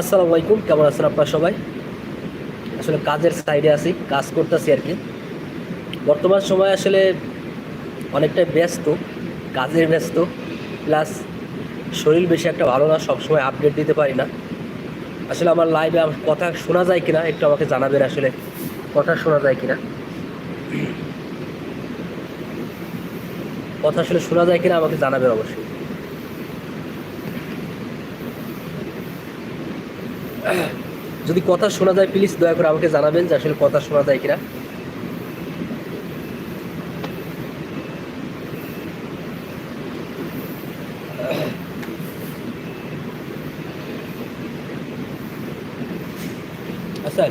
আসসালামু আলাইকুম, কেমন আছেন আপনারা সবাই? আসলে কাজের সাইডে আছি, কাজ করতেছি আর কি। বর্তমান সময় আসলে অনেকটাই ব্যস্ত, কাজের ব্যস্ত, প্লাস শরীর বেশি একটা ভালো না, সবসময় আপডেট দিতে পারি না। আসলে আমার লাইভে কথা শোনা যায় কিনা, একটু আমাকে জানাবেন আসলে কথা শোনা যায় কিনা। কথা আসলে শোনা যায় কিনা আমাকে জানাবেন অবশ্যই। যদি কথা শোনা যায় প্লিজ দয়া করে আমাকে জানাবেন যে আসলে কথা শোনা যায় কিনা আচ্ছা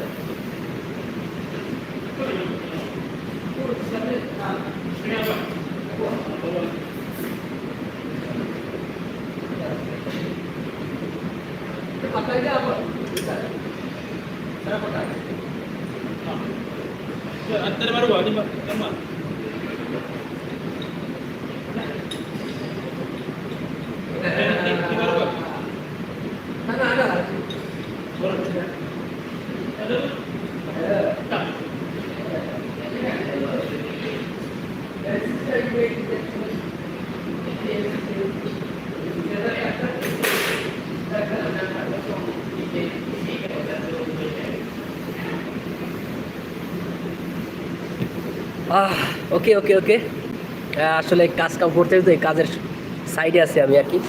Pakai? અત્યારે મારું વાલી તમારું ওকে ওকে ওকে আসলে কাজ কাম করতে তো এই কাজের সাইডে আছি আমি আর কি।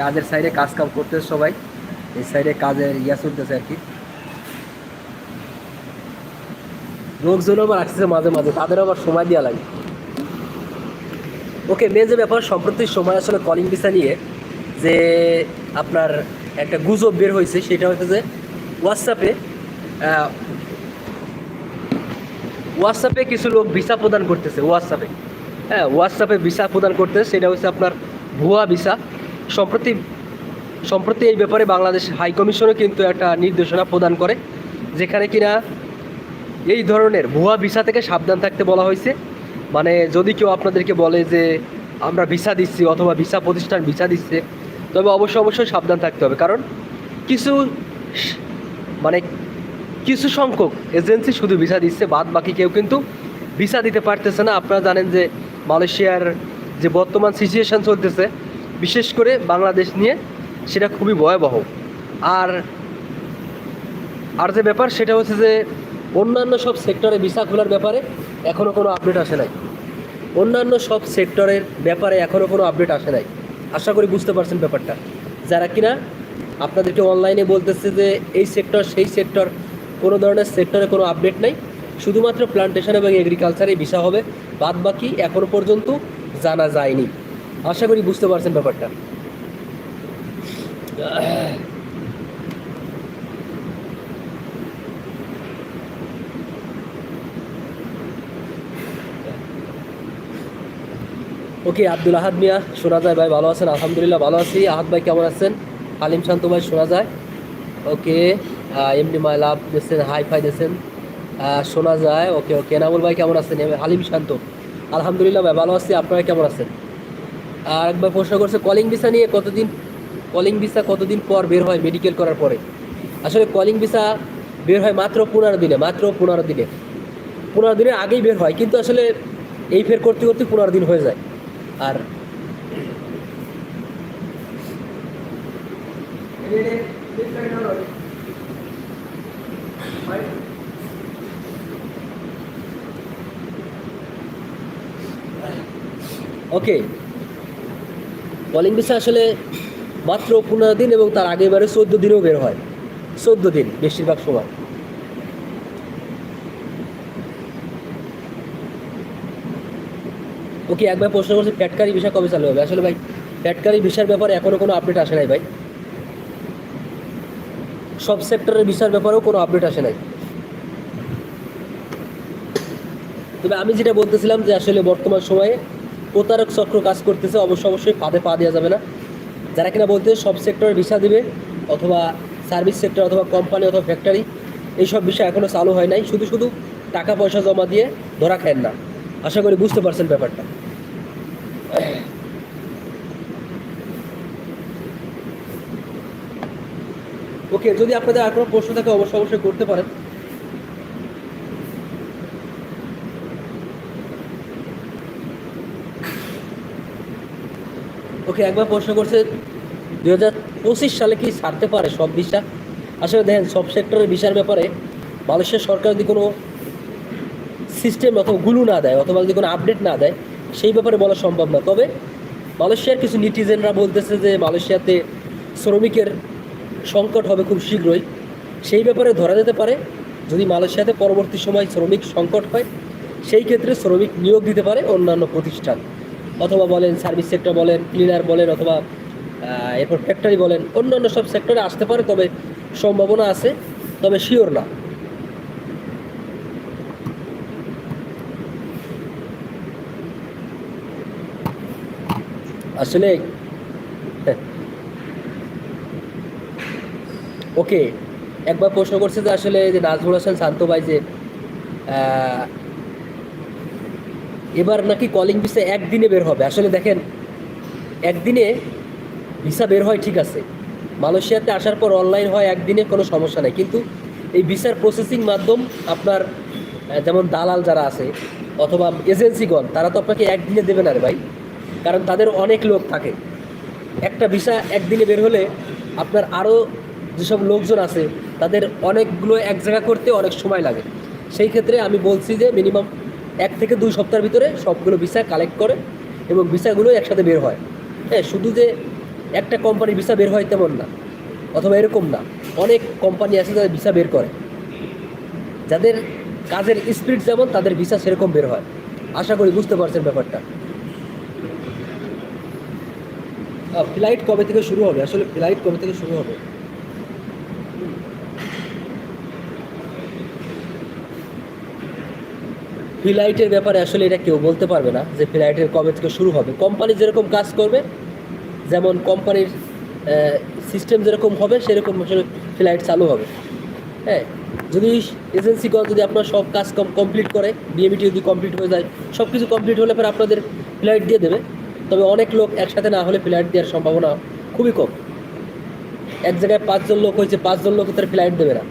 কাজের সাইডে কাজ কাম করতে সবাই। এই সাইডে কাজের ইয়া চলতেছে আর কি। লোকজন আবার আসছে মাঝে মাঝে তাদের আবার সময় দেওয়া লাগে। ওকে মেন যে ব্যাপার, সম্প্রতি সময় আসলে কলিং ভিসা নিয়ে যে আপনার একটা গুজব বের হয়েছে, সেটা হচ্ছে যে হোয়াটসঅ্যাপে হোয়াটসঅ্যাপে কিছু লোক ভিসা প্রদান করতেছে হোয়াটসঅ্যাপে হ্যাঁ হোয়াটসঅ্যাপে ভিসা প্রদান করতেছে, সেটা হচ্ছে আপনার ভুয়া ভিসা। সম্প্রতি সম্প্রতি এই ব্যাপারে বাংলাদেশ হাই কমিশনও কিন্তু একটা নির্দেশনা প্রদান করে, যেখানে কিনা এই ধরনের ভুয়া ভিসা থেকে সাবধান থাকতে বলা হয়েছে। মানে যদি কেউ আপনাদেরকে বলে যে, আমরা ভিসা দিচ্ছি অথবা ভিসা প্রতিষ্ঠান ভিসা দিচ্ছে, তবে অবশ্যই অবশ্যই সাবধান থাকতে হবে। কারণ কিছু মানে কিছু সংখ্যক এজেন্সি শুধু ভিসা দিচ্ছে, বাদ বাকি কেউ কিন্তু ভিসা দিতে পারতেছে না। আপনারা জানেন যে মালয়েশিয়ার যে বর্তমান সিচুয়েশান চলতেছে, বিশেষ করে বাংলাদেশ নিয়ে সেটা খুবই ভয়াবহ। আর আর যে ব্যাপার সেটা হচ্ছে যে অন্যান্য সব সেক্টরে ভিসা খোলার ব্যাপারে এখনও কোনো আপডেট আসে নাই। অন্যান্য সব সেক্টরের ব্যাপারে এখনও কোনো আপডেট আসে নাই। আশা করি বুঝতে পারছেন ব্যাপারটা। যারা কিনা আপনাদেরকে অনলাইনে বলতেছে যে এই সেক্টর সেই সেক্টর কোনো ধরনের সেক্টরে কোনো আপডেট নেই। শুধুমাত্র প্লান্টেশন এবং এগ্রিকালচারে ভিসা হবে। বাদ বাকি এখনও পর্যন্ত জানা যায়নি। আশা করি বুঝতে পারছেন ব্যাপারটা। ওকে, আব্দুল আহাদ মিয়া, শোনা যায় ভাই ভালো আছেন? আলহামদুলিল্লাহ ভালো আছি। আহাদ ভাই কেমন আছেন? আলিম শান্ত ভাই, শোনা যায়। ওকে। এমনি মাই লাভ দিয়েছেন হাই ফাই দিয়েছেন শোনা যায় ওকে ওকে এনামুল ভাই কেমন আছেন হালিম শান্ত আলহামদুলিল্লাহ ভাই ভালো আছি আপনারা কেমন আছেন আর একবার প্রশ্ন করছে কলিং ভিসা নিয়ে কতদিন কলিং ভিসা কতদিন পর বের হয় মেডিকেল করার পরে আসলে কলিং ভিসা বের হয় মাত্র পনেরো দিনে মাত্র পনেরো দিনে পনেরো দিনের আগেই বের হয় কিন্তু আসলে এই ফের করতে করতে পনেরো দিন হয়ে যায় আর ওকে। কলিং ভিসা আসলে মাত্র পনেরো দিন এবং তার আগের বারে চোদ্দ দিনেও বের হয়। চোদ্দ দিন বেশিরভাগ সময়। ওকে, একবার প্রশ্ন করছে, প্যাটকারি ভিসা কবে চালু হবে? আসলে ভাই, প্যাটকারি ভিসার ব্যাপারে এখনও কোনো আপডেট আসে নাই ভাই। সব সেক্টরের ভিসার ব্যাপারেও কোনো আপডেট আসে নাই। তবে আমি যেটা বলতেছিলাম যে আসলে বর্তমান সময়ে প্রতারক চক্র কাজ করতেছে, অবশ্য অবশ্যই ফাঁদে পা দেওয়া যাবে না। যারা কিনা বলতে সব সেক্টরে ভিসা দিবে, অথবা সার্ভিস সেক্টর অথবা কোম্পানি অথবা ফ্যাক্টরি এইসব বিষয় এখনও চালু হয় নাই। শুধু শুধু টাকা পয়সা জমা দিয়ে ধরা খায় না। আশা করি বুঝতে পারছেন ব্যাপারটা। ওকে, যদি আপনাদের আর কোনো প্রশ্ন থাকে অবশ্যই অবশ্যই করতে পারেন। ওকে একবার প্রশ্ন করছে, দুই হাজার পঁচিশ সালে কি ছাড়তে পারে সব ভিসা? আসলে দেখেন, সব সেক্টরের ভিসার ব্যাপারে মালয়েশিয়া সরকার যদি কোনো সিস্টেম অথবা গুলু না দেয়, অথবা যদি কোনো আপডেট না দেয়, সেই ব্যাপারে বলা সম্ভব না। তবে মালয়েশিয়ার কিছু নিটিজেনরা বলতেছে যে মালয়েশিয়াতে শ্রমিকের সংকট হবে খুব শীঘ্রই। সেই ব্যাপারে ধরা যেতে পারে, যদি মালয়েশিয়াতে পরবর্তী সময় শ্রমিক সংকট হয়, সেই ক্ষেত্রে শ্রমিক নিয়োগ দিতে পারে অন্যান্য প্রতিষ্ঠান। অথবা বলেন সার্ভিস সেক্টর বলেন, ক্লিনার বলেন অথবা এরপর ফ্যাক্টরি বলেন, অন্যান্য সব সেক্টরে আসতে পারে, তবে সম্ভাবনা আছে, তবে শিওর না। আসলে, ওকে, একবার প্রশ্ন করছে যে আসলে যে নাজমুল হাসান শান্ত ভাই যে এবার নাকি কলিং ভিসা একদিনে বের হবে। আসলে দেখেন, একদিনে ভিসা বের হয় ঠিক আছে। মালয়েশিয়াতে আসার পর অনলাইন হয়, একদিনে কোনো সমস্যা নেই। কিন্তু এই ভিসার প্রসেসিং মাধ্যম আপনার যেমন দালাল যারা আছে, অথবা এজেন্সিগণ তারা তো আপনাকে একদিনে দেবে না রে ভাই। কারণ তাদের অনেক লোক থাকে। একটা ভিসা একদিনে বের হলে আপনার আরও যেসব লোকজন আছে, তাদের অনেকগুলো এক জায়গা করতে অনেক সময় লাগে। সেই ক্ষেত্রে আমি বলছি যে মিনিমাম এক থেকে দুই সপ্তাহের ভিতরে সবগুলো ভিসা কালেক্ট করে এবং ভিসাগুলো একসাথে বের হয়। হ্যাঁ শুধু যে একটা কোম্পানির ভিসা বের হয় তেমন না, অথবা এরকম না, অনেক কোম্পানি আছে যাদের ভিসা বের করে। যাদের কাজের স্পিড যেমন, তাদের ভিসা সেরকম বের হয়। আশা করি বুঝতে পারছেন ব্যাপারটা। ফ্লাইট কবে থেকে শুরু হবে? আসলে ফ্লাইট কবে থেকে শুরু হবে? ফ্লাইটের ব্যাপারে আসলে এটা কেউ বলতে পারবে না যে ফ্লাইটের কবে থেকে শুরু হবে। কোম্পানি যেরকম কাজ করবে, যেমন কোম্পানির সিস্টেম যেরকম হবে, সেরকম আসলে ফ্লাইট চালু হবে। হ্যাঁ যদি এজেন্সিগণ যদি আপনার সব কাজ কম কমপ্লিট করে বিএমইটি যদি কমপ্লিট হয়ে যায় সব কিছু কমপ্লিট হলে পরে আপনাদের ফ্লাইট দিয়ে দেবে। তবে অনেক লোক একসাথে না হলে ফ্লাইট দেওয়ার সম্ভাবনা খুবই কম। এক জায়গায় পাঁচজন লোক হয়েছে, পাঁচজন লোক তার ফ্লাইট দেবে না।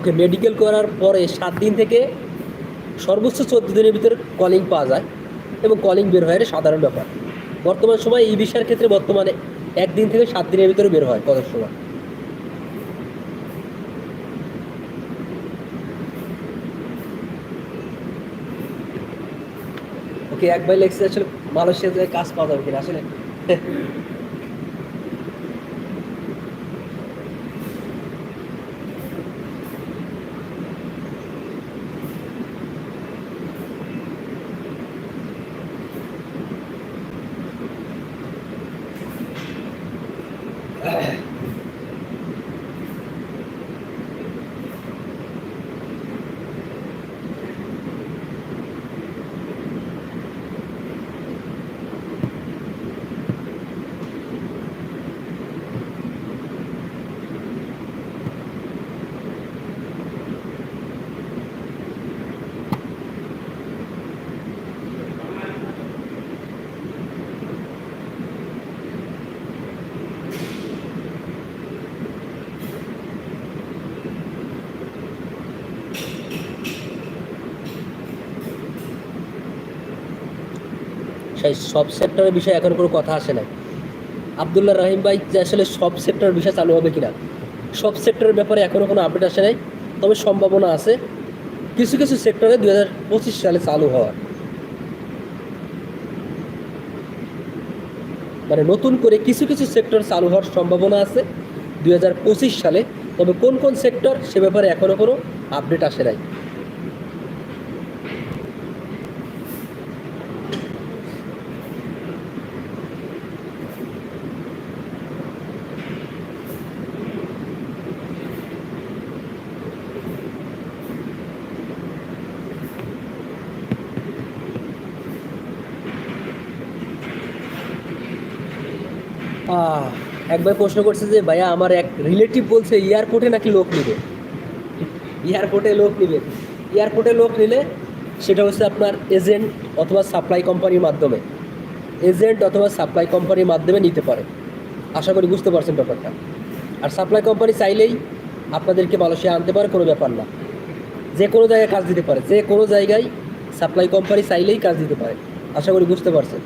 ওকে মেডিকেল করার পরে সাত দিন থেকে সর্বোচ্চ চোদ্দ দিনের ভিতরে কলিং পাওয়া যায় এবং কলিং বের হয় সাধারণ ব্যাপার। বর্তমান সময় এই বিষয়ের ক্ষেত্রে বর্তমানে একদিন থেকে সাত দিনের ভিতরে বের হয় কত সময় ওকে একবার লেগছে আসলে মালয়েশিয়াতে কাজ পাওয়া যাবে কিনা, আসলে সেই সব সেক্টরের বিষয়ে এখন কোনো কথা আসে নাই। আবদুল্লাহ রহিম ভাই যে আসলে সব সেক্টরের বিষয় চালু হবে কিনা, সব সেক্টরের ব্যাপারে এখনও কোনো আপডেট আসে নাই, তবে সম্ভাবনা আছে কিছু কিছু সেক্টরে দুই হাজার পঁচিশ সালে চালু হওয়ার। মানে নতুন করে কিছু কিছু সেক্টর চালু হওয়ার সম্ভাবনা আছে দুই হাজার পঁচিশ সালে, তবে কোন কোন সেক্টর সে ব্যাপারে এখনও কোনো আপডেট আসে নাই। একবার প্রশ্ন করছে যে, ভাইয়া, আমার এক রিলেটিভ বলছে এয়ারপোর্টে নাকি লোক নিবে? এয়ারপোর্টে লোক নিবে। এয়ারপোর্টে লোক নিলে সেটা হচ্ছে আপনার এজেন্ট অথবা সাপ্লাই কোম্পানির মাধ্যমে। এজেন্ট অথবা সাপ্লাই কোম্পানির মাধ্যমে নিতে পারে। আশা করি বুঝতে পারছেন ব্যাপারটা। আর সাপ্লাই কোম্পানি চাইলেই আপনাদেরকে মালয়েশিয়া আনতে পারে, কোনো ব্যাপার না। যে কোনো জায়গায় কাজ দিতে পারে। যে কোনো জায়গায় সাপ্লাই কোম্পানি চাইলেই কাজ দিতে পারে। আশা করি বুঝতে পারছেন।